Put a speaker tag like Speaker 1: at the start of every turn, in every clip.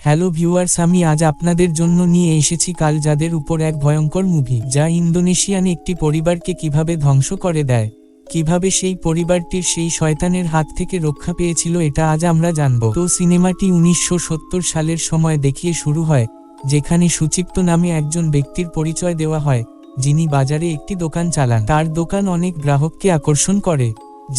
Speaker 1: Hello viewers আমি আজ আপনাদের জন্য নিয়ে এসেছি কাল যাদের উপর এক ভয়ঙ্কর মুভি যা ইন্দোনেশিয়ান একটি পরিবারকে কীভাবে ধ্বংস করে দেয়, কীভাবে সেই পরিবারটির সেই শয়তানের হাত থেকে রক্ষা পেয়েছিল এটা আজ আমরা জানব। তো সিনেমাটি উনিশশো সত্তর সালের সময় দেখিয়ে শুরু হয়, যেখানে সুচিপ্ত নামে একজন ব্যক্তির পরিচয় দেওয়া হয়, যিনি বাজারে একটি দোকান চালান। তার দোকান অনেক গ্রাহককে আকর্ষণ করে,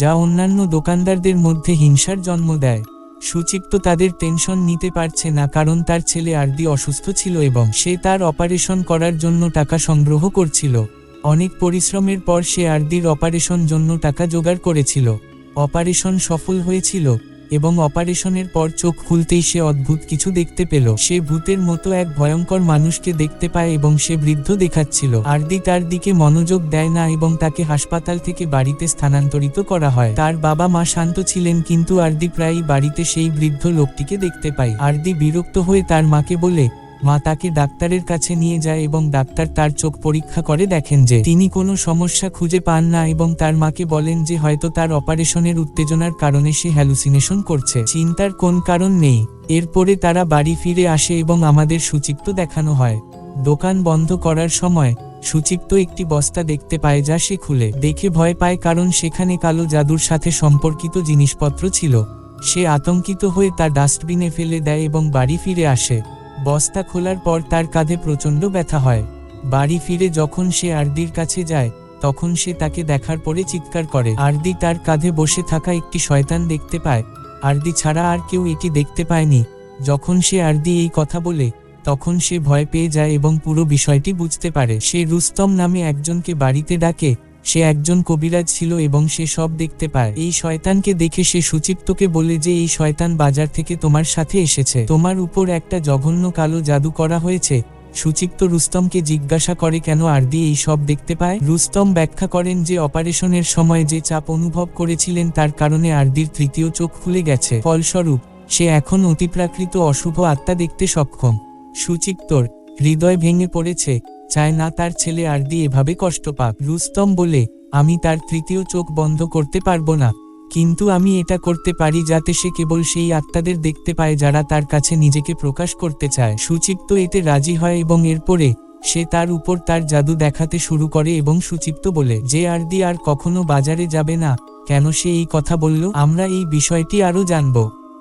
Speaker 1: যা অন্যান্য দোকানদারদের মধ্যে হিংসার জন্ম দেয়। সুচিপ্ত তাদের টেনশন নিতে পারছে না কারণ তার ছেলে আরদি অসুস্থ ছিল এবং সে তার অপারেশন করার জন্য টাকা সংগ্রহ করছিল। অনেক পরিশ্রমের পর সে আরদির অপারেশন জন্য টাকা জোগাড় করেছিল। অপারেশন সফল হয়েছিল। এবং অপারেশনের পর চোখ খুলতেই সে অদ্ভুত কিছু দেখতে পেল। সে ভূতের মতো এক ভয়ঙ্কর মানুষকে দেখতে পায় এবং সে বৃদ্ধ দেখাচ্ছিল। আরদি তার দিকে মনোযোগ দেয় না এবং তাকে হাসপাতাল থেকে বাড়িতে স্থানান্তরিত করা হয়। তার বাবা মা শান্ত ছিলেন কিন্তু আরদি প্রায়ই বাড়িতে সেই বৃদ্ধ লোকটিকে দেখতে পায়। আরদি বিরক্ত হয়ে তার মাকে বলে মা তাকে ডাক্তারের কাছে নিয়ে যায় এবং ডাক্তার তার চোখ পরীক্ষা করে দেখেন যে তিনি কোনো সমস্যা খুঁজে পান না এবং তার মাকে বলেন যে হয়তো তার অপারেশনের উত্তেজনার কারণে সে হ্যালুসিনেশন করছে। চিন্তার কোন কারণ নেই। এরপরে তারা বাড়ি ফিরে আসে এবং আমাদের সুচিপ্ত দেখানো হয়। দোকান বন্ধ করার সময় সুচিপ্ত একটি বস্তা দেখতে পায় যা সে খুলে। দেখে ভয় পায় কারণ সেখানে কালো জাদুর সাথে সম্পর্কিত জিনিসপত্র ছিল। সে আতঙ্কিত হয়ে তা ডাস্টবিনে ফেলে দেয় এবং বাড়ি ফিরে আসে। বস্তা খোলার পর তার কাঁধে প্রচণ্ড ব্যথা হয়। বাড়ি ফিরে যখন সে আরদির কাছে যায়, তখন সে তাকে দেখার পরে চিৎকার করে। আরদি তার কাঁধে বসে থাকা একটি শয়তান দেখতে পায়। আরদি ছাড়া আর কেউ এটি দেখতে পায়নি। যখন সে আরদি এই কথা বলে, তখন সে ভয় পেয়ে যায় এবং পুরো বিষয়টি বুঝতে পারে। সে রুস্তম নামে একজনকে বাড়িতে ডাকে সে একজন কবিরাজ ছিল এবং সে সব দেখতে পায়। এই শয়তানকে দেখে সে সুচিপ্তকে বলে যে, এই শয়তান বাজার থেকে তোমার সাথে এসেছে। তোমার উপর একটা জঘন্য কালো জাদু করা হয়েছে। সুচিপ্ত রুস্তমকে জিজ্ঞাসা করে, কেন আরদি এই সব দেখতে পায়? রুস্তম ব্যাখ্যা করেন যে, অপারেশনের সময় যে চাপ অনুভব করেছিলেন, তার কারণে আরদির তৃতীয় চোখ খুলে গেছে। ফলস্বরূপ, সে এখন অতিপ্রাকৃত অশুভ আত্মা দেখতে সক্ষম। সুচিত্তর, হৃদয় ভেঙে পড়েছে। চায় না তার ছেলে আরদি এভাবে কষ্ট পাক। রুস্তম বলে, আমি তার তৃতীয় চোখ বন্ধ করতে পারব না। কিন্তু আমি এটা করতে পারি যাতে সে কেবল সেই আত্মাদের দেখতে পায় যারা তার কাছে নিজেকে প্রকাশ করতে চায়। সুচিপ্ত এতে রাজি হয় এবং এরপরে সে তার উপর তার জাদু দেখাতে শুরু করে এবং সুচিপ্ত বলে, যে আরদি আর কখনো বাজারে যাবে না। কেন সে এই কথা বলল? আমরা এই বিষয়টি আরও জানব।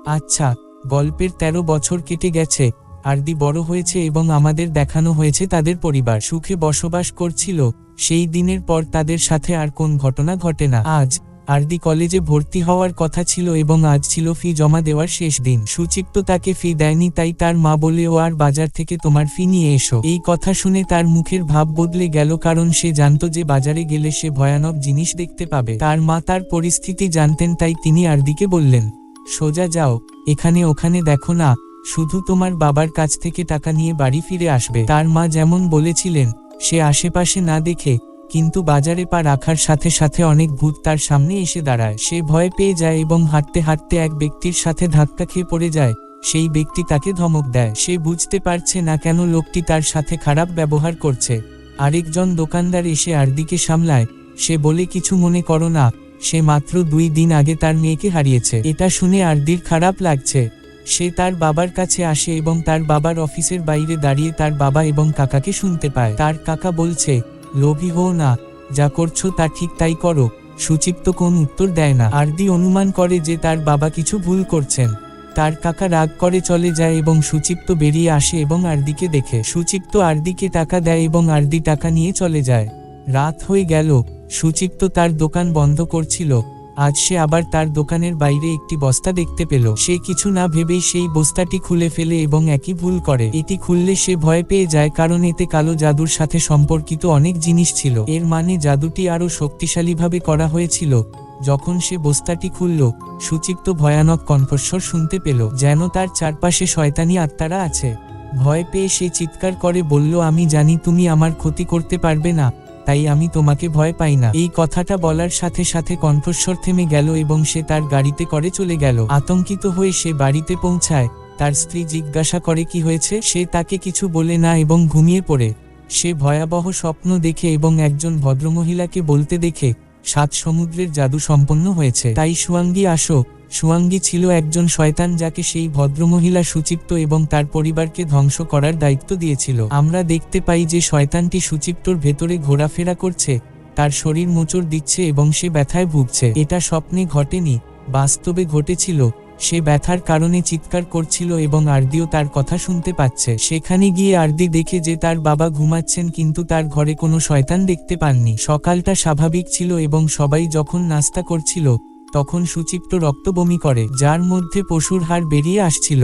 Speaker 1: আচ্ছা গল্পের ১৩ বছর কেটে গেছে। আরদি বড় হয়েছে এবং আমাদের দেখানো হয়েছে তাদের পরিবার সুখে বসবাস করছিল, সেই দিনের পর তাদের সাথে আর কোন ঘটনা ঘটে না। আজ আরদি কলেজে ভর্তি হওয়ার কথা ছিল এবং আজ ছিল ফি জমা দেওয়ার শেষ দিন। সুচিপ্ত তাকে ফি দেয়নি, তাই তার মা বলে ও আর বাজার থেকে তোমার ফি নিয়ে এসো। এই কথা শুনে তার মুখের ভাব বদলে গেল কারণ সে জানত যে বাজারে গেলে সে ভয়ানক জিনিস দেখতে পাবে। তার মা তার পরিস্থিতি জানতেন, তাই তিনি আরদিকে বললেন, সোজা যাও, এখানে ওখানে দেখো না শুধু তোমার বাবার কাছ থেকে টাকা নিয়ে বাড়ি ফিরে আসবে। তার মা যেমন বলেছিলেন, সে আশেপাশে না দেখে, কিন্তু বাজারে পা রাখার সাথে সাথে অনেক ভূত তার সামনে এসে দাঁড়ায়। সে ভয় পেয়ে যায় এবং হাঁটতে হাঁটতে এক ব্যক্তির সাথে ধাক্কা খেয়ে পড়ে যায়। সেই ব্যক্তি তাকে ধমক দেয়। সে বুঝতে পারছে না কেন লোকটি তার সাথে খারাপ ব্যবহার করছে। আরেকজন দোকানদার এসে আরদিকে সামলায়। সে বলে, কিছু মনে করো না। সে মাত্র দুই দিন আগে তার মেয়েকে হারিয়েছে। এটা শুনে আরদির খারাপ লাগছে। সে তার বাবার কাছে আসে এবং তার বাবার অফিসের বাইরে দাঁড়িয়ে তার বাবা এবং কাকাকে শুনতে পায়। তার কাকা বলছে, লোভী হো না, যা করছ তা ঠিক তাই করো সুচিপ্ত কোন উত্তর দেয় না। আরদি অনুমান করে যে তার বাবা কিছু ভুল করছেন। তার কাকা রাগ করে চলে যায় এবং সুচিপ্ত বেরিয়ে আসে এবং আরদিকে দেখে। সুচিপ্ত আরদিকে টাকা দেয় এবং আরদি টাকা নিয়ে চলে যায়। রাত হয়ে গেল সুচিপ্ত তার দোকান বন্ধ করছিল। আজ সে আবার তার দোকানের বাইরে একটি বস্তা দেখতে পেল। সে কিছু না ভেবেই সেই বস্তাটি খুলে ফেলে এবং একই ভুল করে। এটি খুললে সে ভয় পেয়ে যায় কারণ এতে কালো জাদুর সাথে সম্পর্কিত অনেক জিনিস ছিল। এর মানে জাদুটি আরও শক্তিশালীভাবে করা হয়েছিল। যখন সে বস্তাটি খুলল সুচিপ্ত ভয়ানক কণ্ঠস্বর শুনতে পেল, যেন তার চারপাশে শয়তানি আত্মারা আছে। ভয় পেয়ে সে চিৎকার করে বলল, আমি জানি তুমি আমার ক্ষতি করতে পারবে না। তাই আমি তোমাকে ভয় পাই না। এই কথাটা বলার সাথে সাথে কণ্ঠস্বর থেমে গেল এবং সে তার গাড়িতে করে চলে গেল। আতঙ্কিত হয়ে সে বাড়িতে পৌঁছায়। তার স্ত্রী জিজ্ঞাসা করে, কি হয়েছে? সে তাকে কিছু বলে না এবং ঘুমিয়ে পড়ে। সে ভয়াবহ স্বপ্ন দেখে এবং একজন ভদ্রমহিলাকে বলতে দেখে, সাত সমুদ্রের জাদু সম্পন্ন হয়েছে। তাই সুয়াঙ্গি আসো। সুয়াঙ্গী ছিল একজন শয়তান যাকে সেই ভদ্রমহিলা সুচিপ্ত এবং তার পরিবারকে ধ্বংস করার দায়িত্ব দিয়েছিল। আমরা দেখতে পাই যে শয়তানটি সুচিপ্তর ভেতরে ঘোরাফেরা করছে, তার শরীর মোচড় দিচ্ছে এবং সে ব্যথায় ভুগছে। এটা স্বপ্নে ঘটেনি, বাস্তবে ঘটেছিল। সে ব্যথার কারণে চিৎকার করছিল এবং আরদিও তার কথা শুনতে পাচ্ছে। সেখানে গিয়ে আরদি দেখে যে তার বাবা ঘুমাচ্ছেন কিন্তু তার ঘরে কোনো শয়তান দেখতে পাননি। সকালটা স্বাভাবিক ছিল এবং সবাই যখন নাস্তা করছিল তখন সুচিপ্ত রক্ত বমি করে, যার মধ্যে পশুর হাড় বেরিয়ে আসছিল।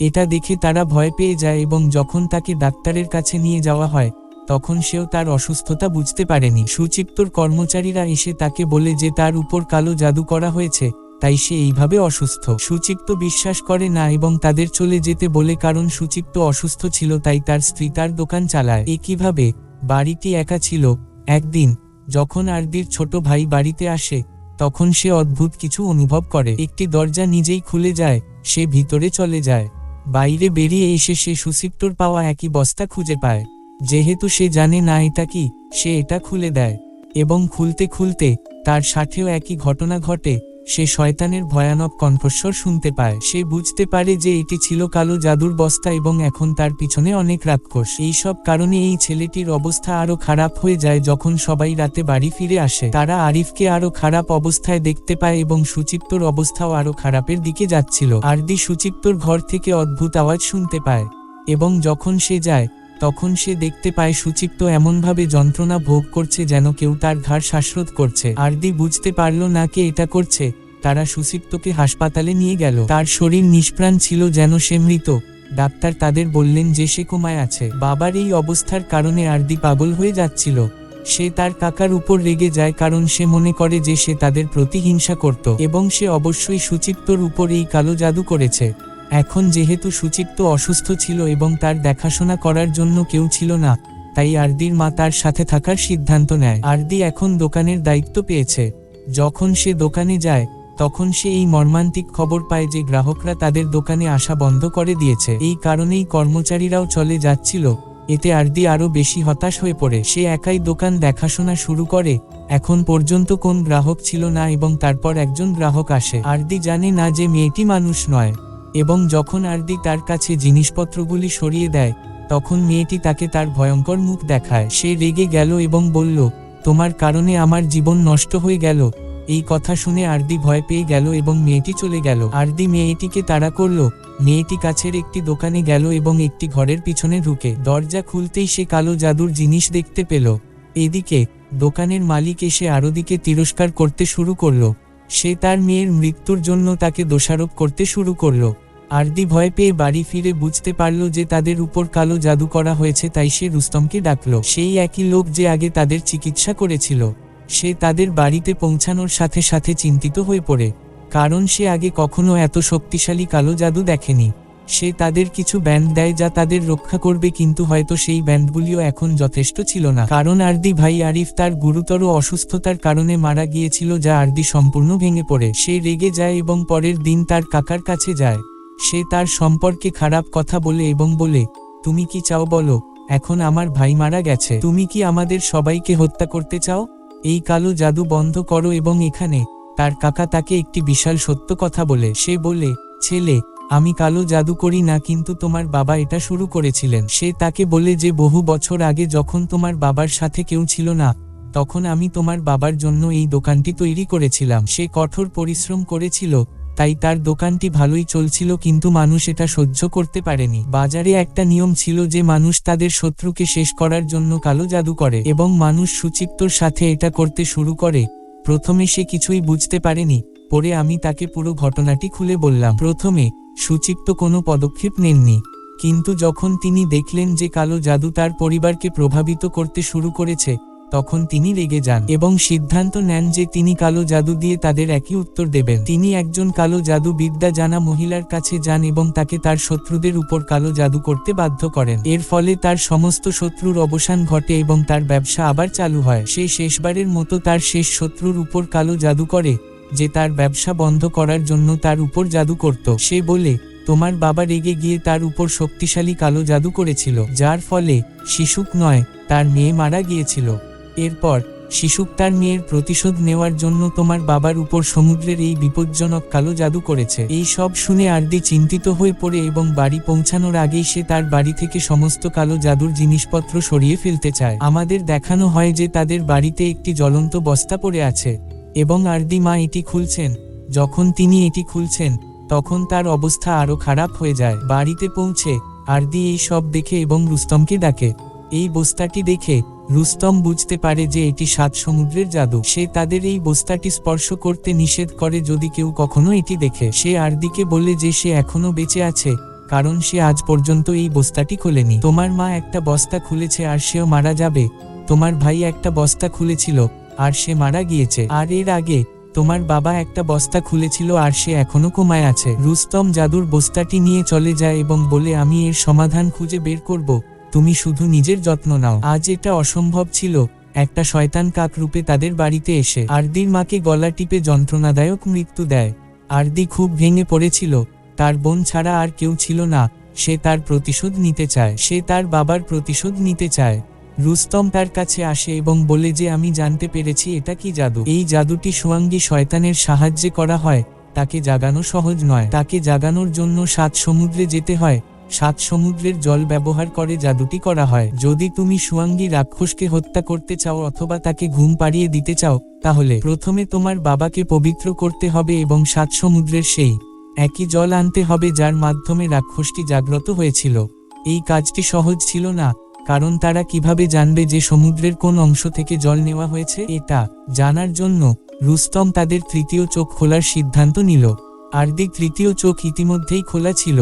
Speaker 1: এটা দেখে তারা ভয় পেয়ে যায় এবং যখন তাকে ডাক্তারের কাছে নিয়ে যাওয়া হয়, তখন সেও তার অসুস্থতা বুঝতে পারেনি। সুচিপ্তর কর্মচারীরা এসে তাকে বলে যে তার উপর কালো জাদু করা হয়েছে, তাই সে এইভাবে অসুস্থ। সুচিপ্ত বিশ্বাস করে না এবং তাদের চলে যেতে বলে কারণ সুচিপ্ত অসুস্থ ছিল, তাই তার স্ত্রী তার দোকান চালায়। একইভাবে বাড়িটি একা ছিল। একদিন, যখন আরদির ছোট ভাই বাড়িতে আসে তখন সে অদ্ভুত কিছু অনুভব করে। একটি দরজা নিজেই খুলে যায়, সে ভিতরে চলে যায়। বাইরে বেরিয়ে এসে সে সুচিপ্তর পাওয়া একই বস্তা খুঁজে পায়। যেহেতু সে জানে না এটা কি, সে এটা খুলে দেয়। এবং খুলতে খুলতে তার সাথেও একই ঘটনা ঘটে সে শয়তানের ভয়ানক কণ্ঠস্বর শুনতে পায়। সে বুঝতে পারে যে এটি ছিল কালো জাদুর বস্তা এবং এখন তার পিছনে অনেক রাক্ষস। এই সব কারণে এই ছেলেটির অবস্থা আরও খারাপ হয়ে যায় যখন সবাই রাতে বাড়ি ফিরে আসে। তারা আরিফকে আরও খারাপ অবস্থায় দেখতে পায় এবং সুচিত্তর অবস্থাও আরও খারাপের দিকে যাচ্ছিল। আরদি সুচিত্তর ঘর থেকে অদ্ভুত আওয়াজ শুনতে পায় এবং যখন সে যায় তখন সে দেখতে পায় সুচিপ্ত এমনভাবে যন্ত্রণা ভোগ করছে যেন কেউ তার ঘাড় শ্বাসরোধ করছে। আরদি বুঝতে পারল না কে এটা করছে। তারা সুচিপ্তকে হাসপাতালে নিয়ে গেল। তার শরীর নিষ্প্রাণ ছিল যেন সে মৃত। ডাক্তার তাদের বললেন যে সে কোমায় আছে। বাবার এই অবস্থার কারণে আরদি পাগল হয়ে যাচ্ছিল। সে তার কাকার উপর রেগে যায় কারণ সে মনে করে যে সে তাদের প্রতি হিংসা করত। এবং সে অবশ্যই সুচিপ্তর উপর এই কালো জাদু করেছে। এখন যেহেতু সুচিত্ত অসুস্থ ছিল এবং তার দেখাশোনা করার জন্য কেউ ছিল না, তাই আরদির মা তার সাথে থাকার সিদ্ধান্ত নেয়। আরদি এখন দোকানের দায়িত্ব পেয়েছে। যখন সে দোকানে যায়, তখন সে এই মর্মান্তিক খবর পায় যে গ্রাহকরা তাদের দোকানে আসা বন্ধ করে দিয়েছে। এই কারণেই কর্মচারীরাও চলে যাচ্ছিল। এতে আরদি আরও বেশি হতাশ হয়ে পড়ে। সে একাই দোকান দেখাশোনা শুরু করে। এখন পর্যন্ত কোন গ্রাহক ছিল না এবং তারপর একজন গ্রাহক আসে। আরদি জানে না যে মেয়েটি মানুষ নয়। এবং যখন আরদি তার কাছে জিনিসপত্রগুলি সরিয়ে দেয়, তখন মেয়েটি তাকে তার ভয়ঙ্কর মুখ দেখায়। সে রেগে গেল এবং বলল, তোমার কারণে আমার জীবন নষ্ট হয়ে গেল। এই কথা শুনে আরদি ভয় পেয়ে গেল এবং মেয়েটি চলে গেল। আরদি মেয়েটিকে তাড়া করল। মেয়েটি কাছের একটি দোকানে গেল এবং একটি ঘরের পিছনে ঢুকে। দরজা খুলতেই সে কালো জাদুর জিনিস দেখতে পেল। এদিকে দোকানের মালিক এসে আরদিকে তিরস্কার করতে শুরু করল। সে তার মেয়ের মৃত্যুর জন্য তাকে দোষারোপ করতে শুরু করল। আরদি ভয় পেয়ে বাড়ি ফিরে বুঝতে পারল যে তাদের উপর কালো জাদু করা হয়েছে তাই সে রুস্তমকে ডাকল। সেই একই লোক যে আগে তাদের চিকিৎসা করেছিল, সে তাদের বাড়িতে পৌঁছানোর সাথে সাথে চিন্তিত হয়ে পড়ে, কারণ সে আগে কখনো এত শক্তিশালী কালো জাদু দেখেনি। সে তাদের কিছু ব্যান্ড দেয় যা তাদের রক্ষা করবে, কিন্তু হয়তো সেই ব্যান্ডগুলিও এখন যথেষ্ট ছিল না। কারণ আরদি ভাই আরিফ তার গুরুতর অসুস্থতার কারণে মারা গিয়েছিল, যা আরদি সম্পূর্ণ ভেঙে পড়ে। সে রেগে যায় এবং পরের দিন তার কাকার কাছে যায়। সে তার সম্পর্কে খারাপ কথা বলে এবং বলে, তুমি কি চাও বলো? এখন আমার ভাই মারা গেছে। তুমি কি আমাদের সবাইকে হত্যা করতে চাও? এই কালো জাদু বন্ধ করো এবং এখানে। তার কাকা তাকে একটি বিশাল সত্য কথা বলে। সে বলে, ছেলে আমি কালো জাদু করি না, কিন্তু তোমার বাবা এটা শুরু করেছিলেন। সে তাকে বলে যে বহু বছর আগে যখন তোমার বাবার সাথে কেউ ছিল না, তখন আমি তোমার বাবার জন্য এই দোকানটি তৈরি করেছিলাম। সে কঠোর পরিশ্রম করেছিল, তাই তার দোকানটি ভালোই চলছিল, কিন্তু মানুষ এটা সহ্য করতে পারেনি। বাজারে একটা নিয়ম ছিল যে মানুষ তাদের শত্রুকে শেষ করার জন্য কালো জাদু করে এবং মানুষ সুচিত্তর সাথে এটা করতে শুরু করে। প্রথমে সে কিছুই বুঝতে পারেনি, পরে আমি তাকে পুরো ঘটনাটি খুলে বললাম। প্রথমে সুচিপ্ত কোনো পদক্ষেপ নেননি। কিন্তু যখন তিনি দেখলেন যে কালো জাদু তার পরিবারকে প্রভাবিত করতে শুরু করেছে, তখন তিনি রেগে যান এবং সিদ্ধান্ত নেন যে তিনি কালো জাদু দিয়ে তাদের একই উত্তর দেবেন। তিনি একজন কালো জাদু বিদ্যা জানা মহিলার কাছে যান এবং তাকে তার শত্রুদের উপর কালো জাদু করতে বাধ্য করেন। এর ফলে তার সমস্ত শত্রুর অবসান ঘটে এবং তার ব্যবসা আবার চালু হয়। সে শেষবারের মতো তার শেষ শত্রুর উপর কালো জাদু করে। যে তার ব্যবসা বন্ধ করার জন্য তার উপর জাদু করত। সে বলে, তোমার বাবা রেগে গিয়ে তার উপর শক্তিশালী কালো জাদু করেছিল, যার ফলে শিশুক নয়, তার মেয়ে মারা গিয়েছিল। এরপর শিশুক তার মেয়ের প্রতিশোধ নেওয়ার জন্য তোমার বাবার উপর সমুদ্রের এই বিপজ্জনক কালো জাদু করেছে। এই সব শুনে আরদি চিন্তিত হয়ে পড়ে এবং বাড়ি পৌঁছানোর আগেই সে তার বাড়ি থেকে সমস্ত কালো জাদুর জিনিসপত্র সরিয়ে ফেলতে চায়। আমাদের দেখানো হয় যে তাদের বাড়িতে একটি জ্বলন্ত বস্তা পড়ে আছে। এবং আরদি মা এটি খুলছেন। যখন তিনি এটি খুলছেন, তখন তার অবস্থা আরও খারাপ হয়ে যায়। বাড়িতে পৌঁছে আরদি এই সব দেখে এবং রুস্তমকে ডাকে। এই বস্তাটি দেখে রুস্তম বুঝতে পারে যে এটি সাত সমুদ্রের জাদু। সে তাদের এই বস্তাটি স্পর্শ করতে নিষেধ করে যদি কেউ কখনো এটি দেখে। সে আরদিকে বলে যে সে এখনও বেঁচে আছে, কারণ সে আজ পর্যন্ত এই বস্তাটি খোলেনি। তোমার মা একটা বস্তা খুলেছে আর সেও মারা যাবে। তোমার ভাই একটা বস্তা খুলেছিল আর সে মারা গিয়েছে। আর এর আগে, তোমার বাবা একটা বস্তা খুলেছিল আর সে এখনও কোমায় আছে। রুস্তম জাদুর বস্তাটি নিয়ে চলে যায় এবং বলে, আমি এর সমাধান খুঁজে বের করব। তুমি শুধু নিজের যত্ন নাও। আজ এটা অসম্ভব ছিল। একটা শয়তান কাক রূপে তাদের বাড়িতে এসে আরদির মাকে গলা টিপে যন্ত্রণাদায়ক মৃত্যু দেয়। আরদি খুব ভেঙে পড়েছিল। তার বোন ছাড়া আর কেউ ছিল না। সে তার প্রতিশোধ নিতে চায়। সে তার বাবার প্রতিশোধ নিতে চায়। রুস্তম তার কাছে আসে এবং বলে যে, আমি জানতে পেরেছি এটা কি জাদু। এই জাদুটি সোয়াঙ্গী শয়তানের সাহায্যে করা হয়। তাকে জাগানো সহজ নয়। তাকে জাগানোর জন্য সাত সমুদ্রে যেতে হয়। সাত সমুদ্রের জল ব্যবহার করে জাদুটি করা হয়। যদি তুমি সুয়াঙ্গি রাক্ষসকে হত্যা করতে চাও অথবা তাকে ঘুম পাড়িয়ে দিতে চাও, তাহলে প্রথমে তোমার বাবাকে পবিত্র করতে হবে এবং সাত সমুদ্রের সেই একই জল আনতে হবে যার মাধ্যমে রাক্ষসটি জাগ্রত হয়েছিল। এই কাজটি সহজ ছিল না। কারণ তারা কীভাবে জানবে যে সমুদ্রের কোন অংশ থেকে জল নেওয়া হয়েছে এটা জানার জন্য রুস্তম তাদের তৃতীয় চোখ খোলার সিদ্ধান্ত নিল। আরদি তৃতীয় চোখ ইতিমধ্যেই খোলা ছিল,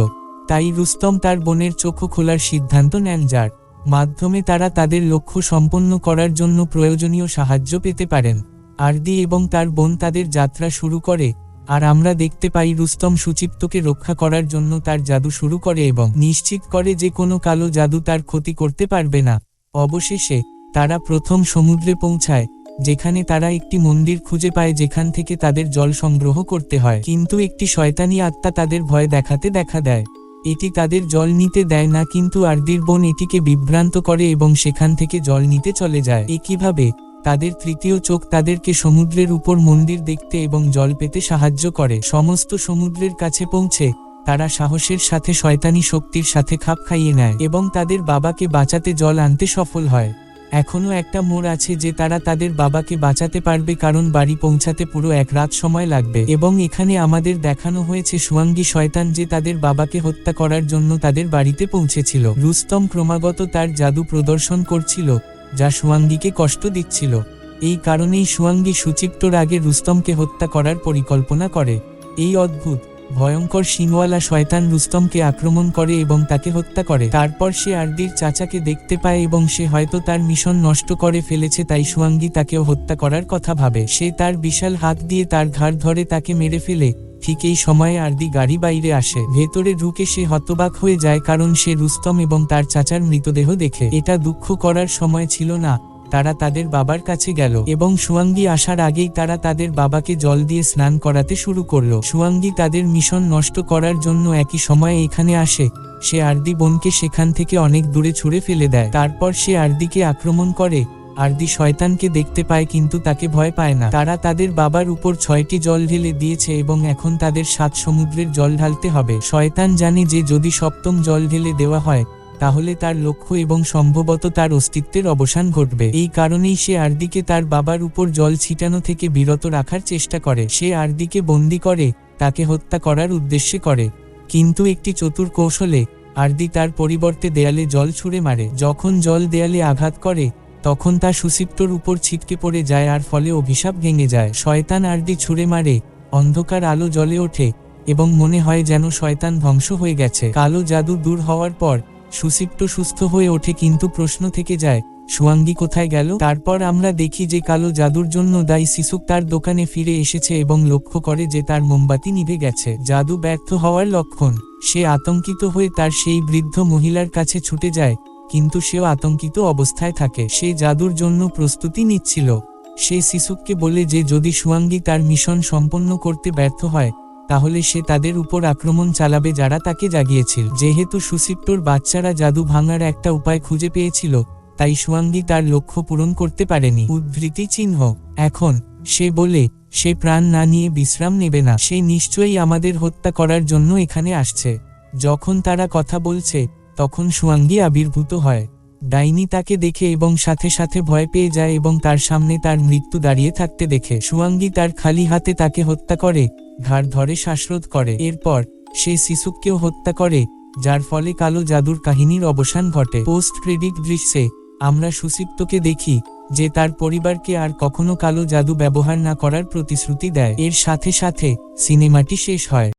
Speaker 1: তাই রুস্তম তার বোনের চোখও খোলার সিদ্ধান্ত নেন যার মাধ্যমে তারা তাদের লক্ষ্য সম্পন্ন করার জন্য প্রয়োজনীয় সাহায্য পেতে পারেন। আরদি এবং তার বোন তাদের যাত্রা শুরু করে আর আমরা দেখতে পাই রুস্তম সুচিপ্তকে রক্ষা করার জন্য তার জাদু শুরু করে এবং নিশ্চিত করে যে কোনো কালো জাদু তার ক্ষতি করতে পারবে না। অবশেষে, তারা প্রথম সমুদ্রে পৌঁছায়, যেখানে তারা একটি মন্দির খুঁজে পায় যেখান থেকে তাদের জল সংগ্রহ করতে হয়। কিন্তু একটি শয়তানি আত্মা তাদের ভয় দেখাতে দেখা দেয়। এটি তাদের জল নিতে দেয় না, কিন্তু আরদির বোন এটিকে বিভ্রান্ত করে এবং সেখান থেকে জল নিতে চলে যায়। একইভাবে তাদের তৃতীয় চোখ তাদেরকে সমুদ্রের উপর মন্দির দেখতে এবং জল পেতে সাহায্য করে। সমস্ত সমুদ্রের কাছে পৌঁছে, তারা সাহসের সাথে শয়তানি শক্তির সাথে খাপ খাইয়ে নেয় এবং তাদের বাবাকে বাঁচাতে জল আনতে সফল হয়। এখনও একটা মোড় আছে যে তারা তাদের বাবাকে বাঁচাতে পারবে কারণ বাড়ি পৌঁছাতে পুরো এক রাত সময় লাগবে। এবং এখানে আমাদের দেখানো হয়েছে সুয়াঙ্গী শয়তান যে তাদের বাবাকে হত্যা করার জন্য তাদের বাড়িতে পৌঁছেছিল। রুস্তম ক্রমাগত তার জাদু প্রদর্শন করছিল। যা সুয়াঙ্গীকে কষ্ট দিচ্ছিল। এই কারণেই সুয়াঙ্গী সুচিপ্তর আগে রুস্তমকে হত্যা করার পরিকল্পনা করে। এই অদ্ভুত, ভয়ঙ্কর সিংওয়ালা শয়তান রুস্তমকে আক্রমণ করে এবং তাকে হত্যা করে। তারপর সে আরদির চাচাকে দেখতে পায় এবং সে হয়তো তার মিশন নষ্ট করে ফেলেছে, তাই সুয়াঙ্গি তাকেও হত্যা করার কথা ভাবে। সে তার বিশাল হাত দিয়ে তার ঘাড় ধরে তাকে মেরে ফেলে। ঠিক এই সময়ে আরদি গাড়ি বাইরে আসে। ভেতরে ঢুকে সে হতবাক হয়ে যায় কারণ সে রুস্তম এবং তার চাচার মৃতদেহ দেখে। এটা দুঃখ করার সময় ছিল না, তারা তাদের বাবার কাছে গেল এবং সুয়াঙ্গি আসার আগেই তারা তাদের বাবাকে জল দিয়ে স্নান করাতে শুরু করল। সুয়াঙ্গি তাদের মিশন নষ্ট করার জন্য একই সময়ে এখানে আসে। সে আরদি বোনকে সেখান থেকে অনেক দূরে ছুঁড়ে ফেলে দেয়। তারপর সে আরদিকে আক্রমণ করে। আরদি শয়তানকে দেখতে পায় কিন্তু তাকে ভয় পায় না। তারা তাদের বাবার উপর ছয়টি জল ঢেলে দিয়েছে এবং এখন তাদের সাত সমুদ্রের জল ঢালতে হবে। শয়তান জানে যে যদি সপ্তম জল ঢেলে দেওয়া হয়, তাহলে তার লক্ষ্য এবং সম্ভবত তার অস্তিত্বের অবসান ঘটবে। এই কারণেই সে আরদিকে তার বাবার উপর জল ছিটানো থেকে বিরত রাখার চেষ্টা করে। সে আরদিকে বন্দি করে, তাকে হত্যা করার উদ্দেশ্যে করে। কিন্তু একটি চতুর কৌশলে, আরদি তার পরিবর্তে দেয়ালে জল ছুঁড়ে মারে। যখন জল দেয়ালে আঘাত করে তখন তা সুসিপ্তর উপর ছিটকে পড়ে যায় আর ফলে অভিশাপ ভেঙে যায়। শয়তান আরদি ছুঁড়ে মারে, অন্ধকার আলো জলে ওঠে, এবং মনে হয় যেন শয়তান ধ্বংস হয়ে গেছে। কালো জাদু দূর হওয়ার পর সুসিপ্ত সুস্থ হয়ে ওঠে কিন্তু প্রশ্ন থেকে যায়, সুয়াঙ্গি কোথায় গেল? তারপর আমরা দেখি যে কালো জাদুর জন্য দায়ী শিশুক তার দোকানে ফিরে এসেছে এবং লক্ষ্য করে যে তার মোমবাতি নিভে গেছে। জাদু ব্যর্থ হওয়ার লক্ষণ, সে আতঙ্কিত হয়ে তার সেই বৃদ্ধ মহিলার কাছে ছুটে যায় কিন্তু সেও আতঙ্কিত অবস্থায় থাকে। সে জাদুর জন্য প্রস্তুতি নিচ্ছিল। সে শিশুককে বলে যে, যদি সুয়াঙ্গি তার মিশন সম্পন্ন করতে ব্যর্থ হয়, তাহলে সে তাদের উপর আক্রমণ চালাবে যারা তাকে জাগিয়েছিল। যেহেতু সুসিপ্তর বাচ্চারা জাদু ভাঙার একটা উপায় খুঁজে পেয়েছিল, তাই সুয়াঙ্গি তার লক্ষ্য পূরণ করতে পারেনি। উদ্ধৃতি চিহ্ন। এখন, সে বলে, সে প্রাণ না নিয়ে বিশ্রাম নেবে না। সে নিশ্চয়ই আমাদের হত্যা করার জন্য এখানে আসছে। যখন তারা কথা বলছে তখন সুয়াঙ্গি আবির্ভূত হয়। ডাইনি তাকে দেখে এবং সাথে সাথে ভয় পেয়ে যায় এবং তার সামনে তার মৃত্যু দাঁড়িয়ে থাকতে দেখে। সুয়াঙ্গি তার খালি হাতে তাকে হত্যা করে, ঘাড় ধরে শ্বাসরোধ করে। এরপর, সে শিশুকেও হত্যা করে, যার ফলে কালো জাদুর কাহিনীর অবসান ঘটে। পোস্ট ক্রেডিট দৃশ্যে, আমরা সুসিপ্তকে দেখি, যে তার পরিবারকে আর কখনো কালো জাদু ব্যবহার না করার প্রতিশ্রুতি দেয়। এর সাথে সাথে, সিনেমাটি শেষ হয়।